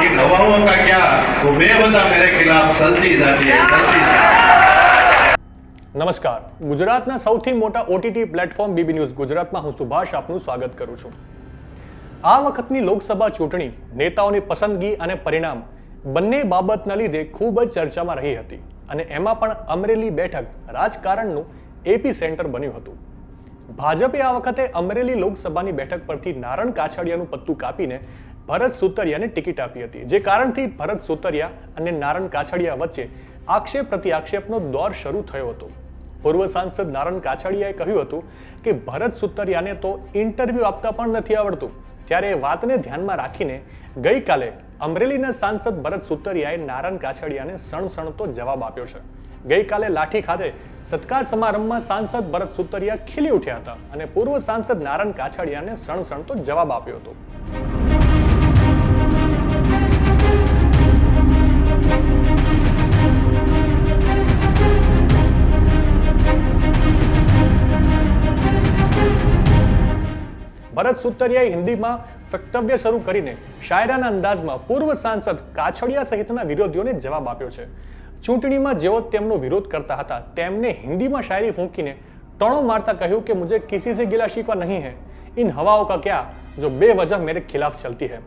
इन हवाओं का क्या वो बेवजह मेरे खिलाफ चलती जाती है चलती जाती है નમસ્કાર ગુજરાતના સૌથી મોટા ઓટીટી પ્લેટફોર્મ બીબી ન્યૂઝ ગુજરાતમાં હું સુભાષ આપનું સ્વાગત કરું છું આ વખતની લોકસભા ચૂંટણી નેતાઓની પસંદગી અને પરિણામ બંને બાબતના લીધે ખૂબ જ ચર્ચામાં રહી હતી અને એમાં પણ અમરેલી બેઠક રાજકારણનું એપી સેન્ટર બન્યું હતું ભાજપે આ વખતે અમરેલી લોકસભાની બેઠક પરથી નારણ કાછડિયાનું પત્તું કાપીને ભરત સુતરિયાને ટિકિટ આપી હતી. જે કારણથી ભરત સુતરિયા અને નારણ કાછડિયા વચ્ચે આક્ષેપ પ્રતિ આક્ષેપનો દોર શરૂ થયો હતો. પૂર્વ સાંસદ નારણ કાછડિયાએ કહ્યું હતું કે, ભરત સુતરિયાને તો ઇન્ટરવ્યૂ આપતા પણ નથી આવડતું. ત્યારે એ વાતને ધ્યાનમાં રાખીને ગઈકાલે અમરેલીના સાંસદ ભરત સુતરિયાએ નારણ કાછડિયાને સણસણતો જવાબ આપ્યો છે. ગઈકાલે લાઠી ખાતે સત્કાર સમારંભમાં સાંસદ ભરત સુતરિયા ખીલી ઉઠ્યા હતા અને પૂર્વ સાંસદ નારણ કાછડિયાને સણસણતો જવાબ આપ્યો હતો. ભરત સુતરિયાએ હિન્દીમાં વક્તવ્ય શરૂ કરીને શાયરાના અંદાજમાં પૂર્વ સાંસદ કાછડિયા સહિતના વિરોધીઓને જવાબ આપ્યો છે. ચૂંટણીમાં જેઓ તેમનો વિરોધ કરતા હતા, તેમને હિન્દીમાં શાયરી ફૂંકીને ટણો મારતા કહ્યું કે મુજે કિસી સે ગિલા શીખવા નહીં હે. इन हवाओं का क्या जो बेवजह मेरे खिलाफ चलती है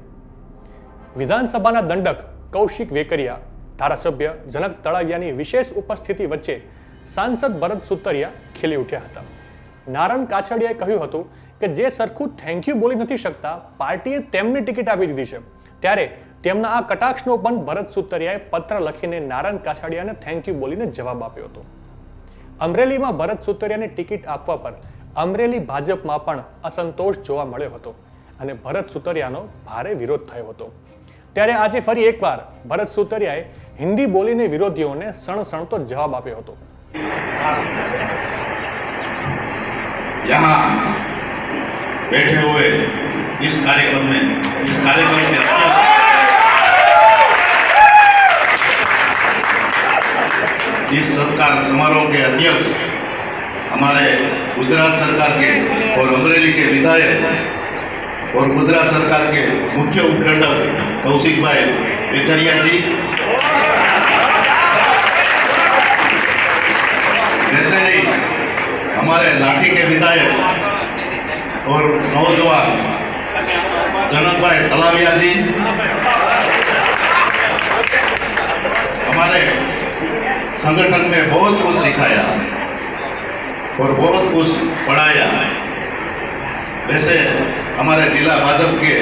વિધાનસભાના દંડક કૌશિક વેકરિયા, ધારાસભ્ય જનક તળાવિયાની વિશેષ ઉપસ્થિતિ વચ્ચે સાંસદ ભરત સુતરિયા ખીલી ઉઠ્યા હતા. નારણ કાછડિયાએ કહ્યું હતું કે જે સરખું થેન્ક યુ બોલી નથી શકતા, પાર્ટીએ તેમને ટિકિટ આપી દીધી છે. ત્યારે તેમના આ કટાક્ષનો પણ ભરત સુતરિયાએ પત્ર લખીને નારાયણ કાછડિયાને થેન્ક યુ બોલીને જવાબ આપ્યો હતો. અમરેલીમાં ભરત સુતરિયાને ટિકિટ આપવા પર અમરેલી ભાજપમાં પણ અસંતોષ જોવા મળ્યો હતો અને ભરત સુતરિયાનો ભારે વિરોધ થયો હતો. ત્યારે આજે ફરી એકવાર ભરત સુતરિયાએ હિન્દી બોલીને વિરોધીઓને સણસણતો જવાબ આપ્યો હતો. यहाँ बैठे हुए इस कार्यक्रम में, इस कार्यक्रम के इस सत्कार समारोह के अध्यक्ष, हमारे गुजरात सरकार के और अमरेली के विधायक और गुजरात सरकार के मुख्य उपदंडक कौशिक भाई बेकरिया जी। जैसे ही हमारे लाठी के विधायक और नौजवान जनक भाई तलाविया जी हमारे संगठन में बहुत कुछ सिखाया और बहुत कुछ पढ़ाया। वैसे हमारे जिला भाजपा के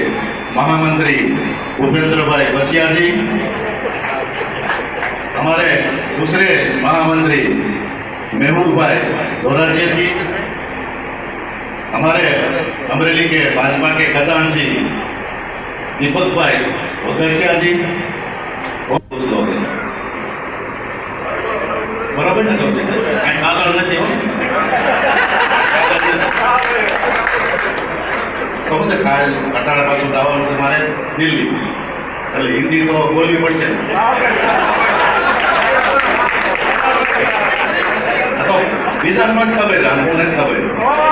महामंत्री भूपेंद्र भाई बसिया जी हमारे दूसरे महामंत्री मेहुल भाई दोराजी जी हमारे अमरेली के भाजपा के खजान जी दीपक भाई वगैसिया जी बहुत कुछ लोग हैं બરાબર ને કૌશિક? કાંઈ કાગળ નથી હો તો શું છે કાલ કટાળા પાછું દાવાનું છે મારે દિલ્હી એટલે હિન્દી તો બોલવી પડશે આ તો બીજાને જ ખબર આને હું નથી ખબર પણ મને જ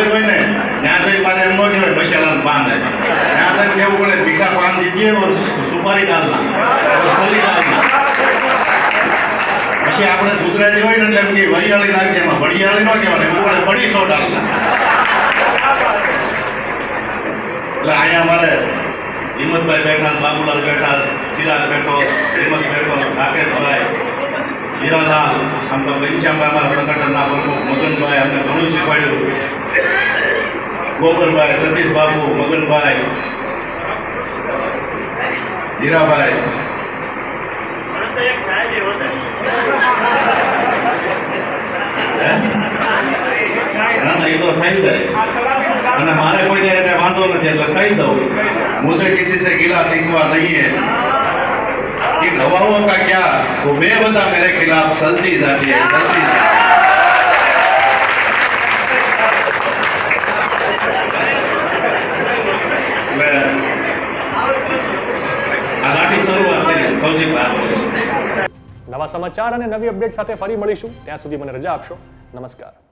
ખબર હોય ને, ત્યાં જઈ મારે એમ ન કહેવાય, મસાલાનું પાન ત્યાં જઈને કેવું પડે, મીઠા પાન દીજીએ સુપારી ડાલના સલી ડાલના પછી આપણે ગુજરાતી હોય ને એટલે એમ કે વરિયાળી નાખીએ, એમાં વરિયાળી ન કહેવાય, એમાં આપણે બડીસો ડાલના એટલે અહીંયા મારે હિંમતભાઈ બેઠા, બાબુલાલ બેઠા સિરાજ બેઠો, હિંમત બેઠો, રાકેશભાઈ, હીરાલાલ, આમ તો ઘનશ્યામભાઈ અમારા સંગઠનના પ્રમુખ મગનભાઈ અમને ઘણું શીખવાડ્યું. ગોબરભાઈ સતીશ બાપુ મગનભાઈ, હીરાભાઈ. ના ના, એ તો થઈ જાય. અને મારે કોઈને એને વાંધો નથી, એટલે દઉં. મુજે કિસી સે ગિલા શીખવા નહીં હે कि नवाओं का क्या तो मैं बता मेरे खिलाफ चलती નવા સમાચાર અને નવી અપડેટ સાથે ફરી મળીશું. ત્યાં સુધી મને રજા આપશો. નમસ્કાર.